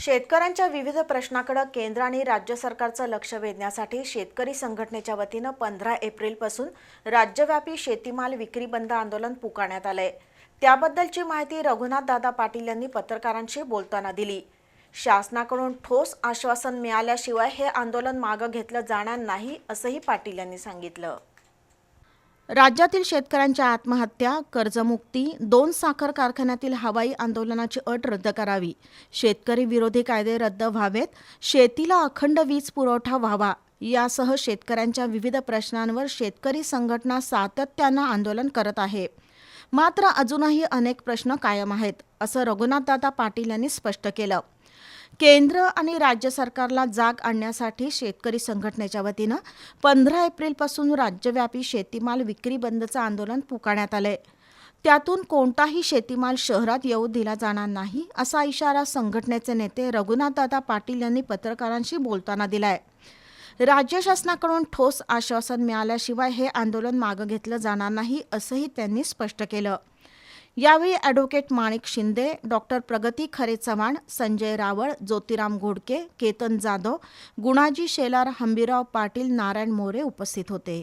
शेतकऱ्यांच्या विविध प्रश्नाकडे केंद्र आणि राज्य सरकारचं लक्ष वेधण्यासाठी शेतकरी संघटनेच्या वतीनं पंधरा एप्रिलपासून राज्यव्यापी शेतीमाल विक्री बंद आंदोलन पुकारण्यात आलंय. त्याबद्दलची माहिती रघुनाथ दादा पाटील यांनी पत्रकारांशी बोलताना दिली. शासनाकडून ठोस आश्वासन मिळाल्याशिवाय हे आंदोलन मागं घेतलं जाणार नाही असंही पाटील यांनी सांगितलं. राज्यातील शेतकऱ्यांच्या आत्महत्या कर्जमुक्ती दोन साखर कारखान्यातील हवाई आंदोलनाची अट रद्द करावी. शेतकरी विरोधी कायदे रद्द व्हावेत शेतीला अखंड वीज पुरवठा व्हावा यासह शेतकऱ्यांच्या विविध प्रश्नांवर शेतकरी संघटना सातत्यानं आंदोलन करत आहे. मात्र अजूनही अनेक प्रश्न कायम आहेत असं रघुनाथदादा पाटील यांनी स्पष्ट केलं. केंद्र आणि राज्य सरकारला जाग आणण्यासाठी शेतकरी संघटनेच्या वतीनं पंधरा एप्रिलपासून राज्यव्यापी शेतीमाल विक्री बंदचं आंदोलन पुकारण्यात आलंय. त्यातून कोणताही शेतीमाल शहरात येऊ दिला जाणार नाही असा इशारा संघटनेचे नेते रघुनाथदादा पाटील यांनी पत्रकारांशी बोलताना दिलाय. राज्य शासनाकडून ठोस आश्वासन मिळाल्याशिवाय हे आंदोलन मागं घेतलं जाणार नाही असंही त्यांनी स्पष्ट केलं. यावेळी ॲडव्होकेट माणिक शिंदे डॉक्टर प्रगती खरे चव्हाण संजय रावळ ज्योतिराम घोडके केतन जाधव गुणाजी शेलार हंबीराव पाटील नारायण मोरे उपस्थित होते.